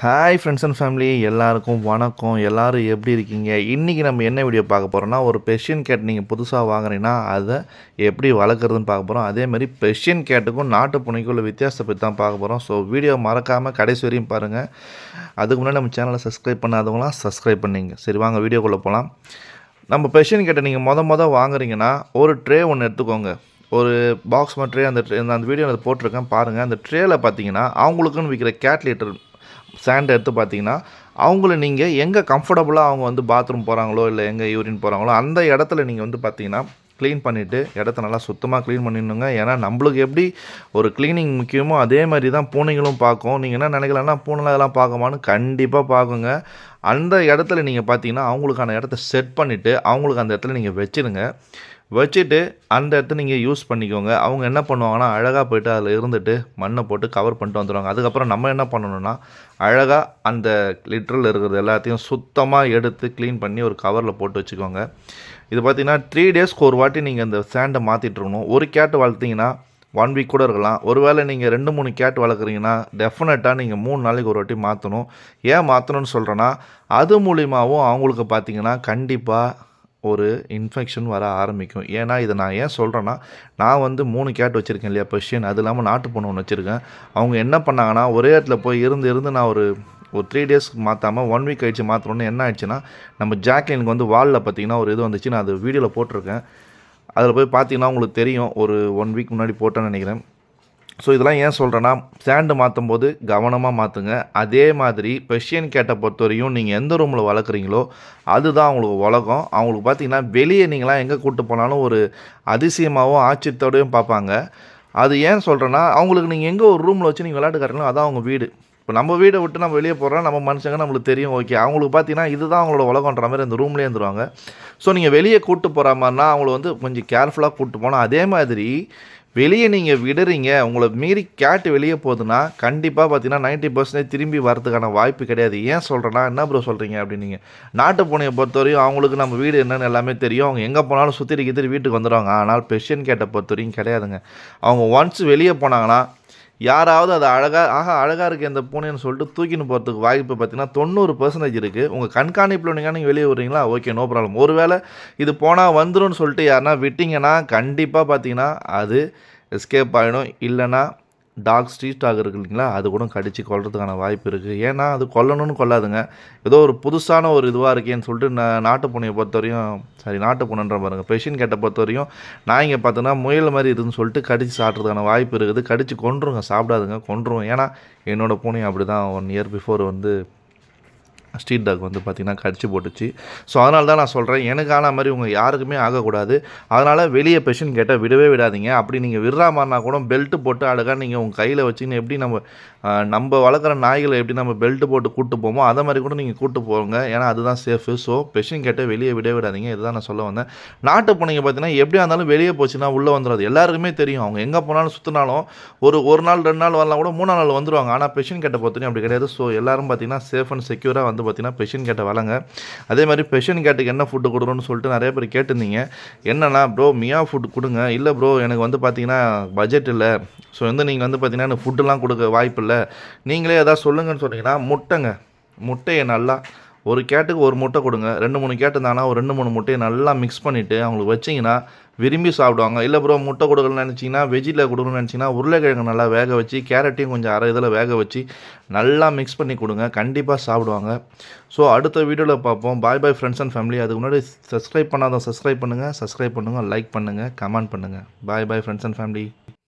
Hi friends and family எல்லாருக்கும் வணக்கம். எல்லாரும் எப்படி இருக்கீங்க? இன்றைக்கி நம்ம என்ன வீடியோ பார்க்க போகிறோம்னா ஒரு பெர்ஷியன் கேட் நீங்கள் புதுசாக வாங்குறீங்கன்னா அதை எப்படி வளர்க்குறதுன்னு பார்க்க போகிறோம் அதேமாதிரி பெர்ஷியன் கேட்டுக்கும் நாட்டு பூனைக்கும் உள்ள வித்தியாசத்தை பற்றி தான் பார்க்க போகிறோம் ஸோ வீடியோ மறக்காமல் கடைசி வரையும் பாருங்கள் அதுக்கு முன்னாடி நம்ம சேனலை சப்ஸ்கிரைப் பண்ணாதவங்களாம் சப்ஸ்கிரைப் பண்ணிங்க. சரி வாங்க வீடியோக்குள்ளே போகலாம் நம்ம பெர்ஷியன் கேட்டை நீங்கள் மொதல் மொதல் வாங்குறீங்கன்னா ஒரு ட்ரே ஒன்று எடுத்துக்கோங்க. ஒரு பாக்ஸ் மாதிரி ட்ரே அந்த ட்ரே அந்த வீடியோ அதை போட்டிருக்கேன். பாருங்கள் அந்த ட்ரேயில் பார்த்தீங்கன்னா அவங்களுக்குன்னு விற்கிற கேட் லிட்டர் சாண்ட் எடுத்து பார்த்தீங்கன்னா அவங்கள நீங்கள் எங்கே கம்ஃபர்டபுளாக அவங்க வந்து பாத்ரூம் போகிறாங்களோ இல்லை எங்கே யூரின் போகிறாங்களோ அந்த இடத்துல நீங்கள் வந்து பார்த்தீங்கன்னா க்ளீன் பண்ணிவிட்டு இடத்த நல்லா சுத்தமாக க்ளீன் பண்ணிடணுங்க. ஏன்னா நம்மளுக்கு எப்படி ஒரு க்ளீனிங் முக்கியமோ அதே மாதிரி தான் பூனைகளும் பார்க்கும். நீங்கள் என்ன நினைக்கலன்னா பூனைலாம் அதெல்லாம் பார்க்குமான்னு கண்டிப்பாக பார்க்குங்க. அந்த இடத்துல நீங்கள் பார்த்தீங்கன்னா அவங்களுக்கான இடத்த செட் பண்ணிவிட்டு அவங்களுக்கு அந்த இடத்துல நீங்கள் வச்சிருங்க. வச்சுட்டு அந்த இடத்த நீங்கள் யூஸ் பண்ணிக்கோங்க. அவங்க என்ன பண்ணுவாங்கன்னா அழகாக போயிட்டு அதில் இருந்துட்டு மண்ணை போட்டு கவர் பண்ணிட்டு வந்துடுவாங்க அதுக்கப்புறம் நம்ம என்ன பண்ணணும்னா அழகாக அந்த லிட்டரில் இருக்கிறது எல்லாத்தையும் சுத்தமாக எடுத்து க்ளீன் பண்ணி ஒரு கவரில் போட்டு வச்சுக்கோங்க. இது பார்த்தீங்கன்னா த்ரீ டேஸ்க்கு ஒரு வாட்டி நீங்கள் இந்த சேண்டை மாற்றிட்டு இருக்கணும். ஒரு கேட்டு வளர்த்திங்கன்னா ஒன் வீக் கூட இருக்கலாம். ஒருவேளை நீங்கள் ரெண்டு மூணு கேட் வளர்க்குறீங்கன்னா டெஃபினட்டாக நீங்கள் மூணு நாளைக்கு ஒரு வாட்டி மாற்றணும் ஏன் மாற்றணும்னு சொல்கிறேன்னா அது மூலிமாவும் அவங்களுக்கு பார்த்தீங்கன்னா கண்டிப்பாக ஒரு இன்ஃபெக்ஷன் வர ஆரம்பிக்கும். ஏன்னா இதை நான் ஏன் சொல்கிறேன்னா நான் வந்து மூணு கேட் வச்சுருக்கேன் இல்லையா பெர்ஷியன் அது இல்லாமல் நாட்டு பொண்ணு ஒன்று வச்சுருக்கேன். அவங்க என்ன பண்ணாங்கன்னா ஒரே இடத்துல போய் இருந்து இருந்து நான் ஒரு ஒரு த்ரீ டேஸ்க்கு மாற்றாமல் ஒன் வீக் கழிச்சு மாற்றணுன்னு என்ன ஆயிடுச்சுன்னா நம்ம ஜாக்லினுக்கு வந்து வாலில் பார்த்தீங்கன்னா ஒரு இது வந்துச்சு நான் அது வீடியோவில் போட்டிருக்கேன். அதில் போய் பார்த்தீங்கன்னா உங்களுக்கு தெரியும் ஒரு ஒன் வீக் முன்னாடி போட்டேன்னு நினைக்கிறேன். ஸோ இதெல்லாம் ஏன் சொல்கிறேன்னா சேண்டு மாற்றும் போது கவனமாக மாற்றுங்க அதே மாதிரி பெர்ஷியன் கேட்டை பொறுத்தவரையும் நீங்கள் எந்த ரூமில் வளர்க்குறீங்களோ அதுதான் அவங்களுக்கு உலகம். அவங்களுக்கு பார்த்தீங்கன்னா வெளியே நீங்களாம் எங்கே கூப்பிட்டு போனாலும் ஒரு அதிசயமாகவும் ஆச்சரியத்தோடையும் பார்ப்பாங்க. அது ஏன் சொல்கிறேன்னா அவங்களுக்கு நீங்கள் எங்கே ஒரு ரூமில் வச்சு நீங்கள் விளையாட்டுக்காரங்களோ அதான் அவங்க வீடு. இப்போ நம்ம வீடை விட்டு நம்ம வெளியே போகிறோம் நம்ம மனுஷங்க நம்மளுக்கு தெரியும் ஓகே அவங்களுக்கு பார்த்தீங்கன்னா இதுதான் அவங்களோட உலகன்ற மாதிரி அந்த ரூம்லேயே இருந்துருவாங்க. ஸோ நீங்கள் வெளியே கூப்பிட்டு போகிற மாதிரினா அவங்கள வந்து கொஞ்சம் கேர்ஃபுல்லாக கூப்பிட்டு போனால் அதே மாதிரி வெளியே நீங்கள் விடுறீங்க உங்களை மீறி கேட்டு வெளியே போகுதுன்னா கண்டிப்பாக பார்த்தீங்கன்னா நைன்ட்டி பர்சன்டேஜ் திரும்பி வரதுக்கான வாய்ப்பு கிடையாது. ஏன் சொல்கிறேன்னா என்ன ப்ரோ சொல்கிறீங்க அப்படின்னீங்க. நாட்டு பூனையை பொறுத்தவரையும் அவங்களுக்கு நம்ம வீடு என்னென்னு எல்லாமே தெரியும். அவங்க எங்கே போனாலும் சுற்றி கித்திரி வீட்டுக்கு வந்துடுவாங்க ஆனால் பெர்ஷியன் கேட்டை பொறுத்தவரையும் கிடையாதுங்க. அவங்க ஒன்ஸ் வெளியே போனாங்கன்னா யாராவது அது அழகாக ஆஹா அழகாக இருக்குது இந்த பூனைன்னு சொல்லிட்டு தூக்கின்னு போகிறதுக்கு வாய்ப்பு பார்த்தீங்கன்னா தொண்ணூறு பர்சன்டேஜ் இருக்குது உங்கள் கண்காணிப்பில் நீங்கள் நீங்கள் வெளியே விடுறீங்களா ஓகே நோ ப்ராப்ளம் ஒருவேளை இது போனால் வந்துடும் சொல்லிட்டு யாருனா விட்டிங்கன்னா கண்டிப்பாக பார்த்தீங்கன்னா அது எஸ்கேப் ஆகிடும் இல்லைன்னா டாக் ஸ்ட்ரீட் டாக் இருக்கு இல்லைங்களா? அது கூட கடித்து கொல்றதுக்கான வாய்ப்பு இருக்குது ஏன்னா அது கொல்லணும்னு கொல்லாதுங்க ஏதோ ஒரு புதுசான ஒரு இதுவாக இருக்கேன்னு சொல்லிட்டு நான் நாட்டு பூனையை பொறுத்தவரையும் சரி நாட்டு பூனைன்ற பாருங்க பெஷின் கேட்டை பொறுத்தவரையும் நான் இங்கே பார்த்தோன்னா முயல் மாதிரி இதுன்னு சொல்லிட்டு கடித்து சாப்பிட்றதுக்கான வாய்ப்பு இருக்குது. கடித்து கொன்றுங்க சாப்பிடாதுங்க கொன்றுருவோம். ஏன்னா என்னோடய பூனையும் அப்படி தான் ஒன் இயர் பிஃபோர் வந்து ஸ்ட்ரீட் டாக் வந்து பார்த்திங்கன்னா கடிச்சு போட்டுச்சு. ஸோ அதனால தான் நான் சொல்கிறேன் எனக்கு ஆன மாதிரி உங்கள் யாருக்குமே ஆகக்கூடாது. அதனால் வெளியே பெஷன் கேட்டால் விடவே விடாதீங்க. அப்படி நீங்கள் விடுறா மாதிரினா கூட பெல்ட்டு போட்டு அழகாக நீங்கள் உங்கள் கையில் வச்சுன்னு எப்படி நம்ம நம்ம வளர்க்குற நாய்களை எப்படி நம்ம பெல்ட்டு போட்டு கூட்டு போமோ அதை மாதிரி கூட நீங்கள் கூப்பிட்டு போங்க. ஏன்னா அதுதான் சேஃபு ஸோ பெஷன் கேட்டால் வெளியே விட விடாதீங்க. இதுதான் நான் சொல்ல வந்தேன். நாட்டு பூனைங்க பார்த்தீங்கன்னா எப்படியா இருந்தாலும் வெளியே போச்சுன்னா உள்ளே வந்துடாது எல்லாருக்குமே தெரியும். அவங்க எங்கே போனாலும் சுற்றினாலும் ஒரு ஒரு நாள் ரெண்டு நாள் வரலாம் கூட மூணாம் நாள் வந்துடுவாங்க ஆனால் பெஷன் கேட்ட பொறுத்தவரைக்கும் அப்படி கிடையாது. ஸோ எல்லோரும் பார்த்தீங்கன்னா சேஃப் அண்ட் செக்யூராக வந்து பார்த்தீங்கன்னா பெஷன் கேட்டை வளங்க. அதே மாதிரி பெஷன் கேட்டுக்கு என்ன ஃபுட்டு கொடுக்கணும்னு சொல்லிட்டு நிறைய பேர் கேட்டிருந்தீங்க. என்னன்னா ப்ரோ மியா ஃபுட் கொடுங்க. இல்லை ப்ரோ எனக்கு வந்து பார்த்தீங்கன்னா பட்ஜெட் இல்லை. ஸோ வந்து நீங்கள் வந்து பார்த்தீங்கன்னா எனக்கு ஃபுட்டுலாம் கொடுக்க வாய்ப்பு இல்லை. நீங்களே எதாவது சொல்லுங்கன்னு சொன்னீங்கன்னா முட்டைங்க. முட்டையை நல்லா ஒரு கேட்டுக்கு ஒரு முட்டை கொடுங்க ரெண்டு மூணு கேட்டு இருந்தாங்கன்னா ஒரு ரெண்டு மூணு முட்டையை நல்லா மிக்ஸ் பண்ணிவிட்டு அவங்களுக்கு வச்சிங்கன்னா விரும்பி சாப்பிடுவாங்க. இல்லை ப்ரோ முட்டை கொடுக்கணும்னு நினச்சிங்கன்னா வெஜ்ஜில் கொடுக்கணும்னு நினச்சிங்கன்னா உருளைக்கிழங்கு நல்லா வேக வச்சு கேரட்டையும் கொஞ்சம் அரை இதில் வேக வச்சு நல்லா மிக்ஸ் பண்ணி கொடுங்க. கண்டிப்பாக சாப்பிடுவாங்க. ஸோ அடுத்த வீடியோவில் பார்ப்போம். Bye bye friends and family அதுக்கு முன்னாடி சப்ஸ்கிரைப் பண்ணாதான் சப்ஸ்கிரைப் பண்ணுங்கள் சப்ஸ்கிரைப் பண்ணுங்கள் லைக் பண்ணுங்கள் கமெண்ட் பண்ணுங்கள் bye bye friends and family